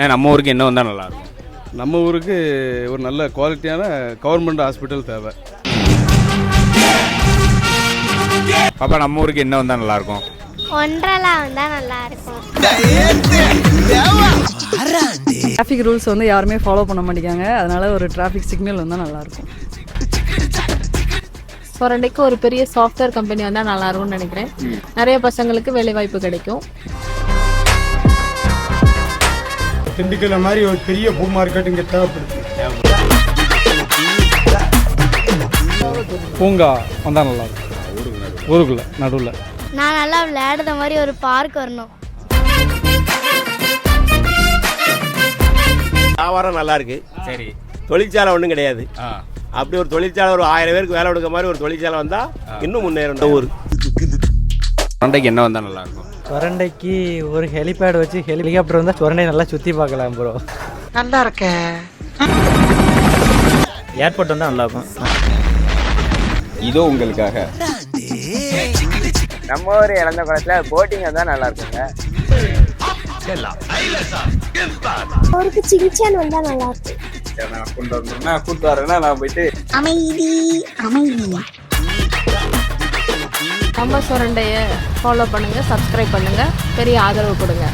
ஏன் நம்ம ஊருக்கு என்ன வந்தால் நல்லாயிருக்கும் நம்ம ஊருக்கு ஒரு நல்ல குவாலிட்டியான கவர்மெண்ட் ஹாஸ்பிட்டல் தேவை. பாப்பா நம்ம ஊருக்கு என்ன வந்தால் நல்லாயிருக்கும் ஒன்றலா வந்தா நல்லா இருக்கும். டிராஃபிக் ரூல்ஸ் வந்து யாருமே ஃபாலோ பண்ண மாட்டேங்காங்க. அதனால ஒரு டிராஃபிக் சிக்னல் வந்தால் நல்லாயிருக்கும் சொரண்டைக்கு ஒரு பெரிய சாஃப்ட்வேர் கம்பெனி வந்தால் நல்லா இருக்கும்னு நினைக்கிறேன். நிறைய பசங்களுக்கு வேலை வாய்ப்பு கிடைக்கும். திண்டுக்கல்ல மாதிரி ஒரு பெரிய பூ மார்க்கெட் இங்கே தேவைப்படுது. பூங்கா வந்தால் நல்லாயிருக்கும் ஊருக்குள்ளே நடுவில். நான் நல்லா விளையாடுற மாதிரி ஒரு பார்க் வரணும். வியாபாரம் நல்லா இருக்கு. சரி. தொழிற்சாலை ஒன்றும் கிடையாது. அப்படி ஒரு தொழிற்சாலை ஒரு ஆயிரம் பேருக்கு வேலை கொடுக்க மாதிரி ஒரு தொழிற்சாலை வந்தா இன்னும் முன்னேறும். ஊர். சொரண்டைக்கு என்ன வந்தால் நல்லாயிருக்கும் சுரண்டைக்கு ஒரு ஹெலிபேட் வச்சு ஹெலிகாப்டர் வந்தால் சுரண்டை நல்லா சுற்றி பார்க்கலாம் ப்ரோ ஏர்போர்ட் வந்தால் நல்லாயிருக்கும் இதோ உங்களுக்காக. நம்ம ஊர் இழந்த குளத்தில் போட்டிங் தான் நல்லா இருக்குங்க. அவருக்கு சிங்சான் வந்தா நல்லா இருக்கும். நான் கூட்டு வரேன்னா நான் போயிட்டு அமைதி அமைதி. கம்ப சுரண்டையை ஃபாலோ பண்ணுங்கள் சப்ஸ்கிரைப் பண்ணுங்கள் பெரிய ஆதரவு கொடுங்க.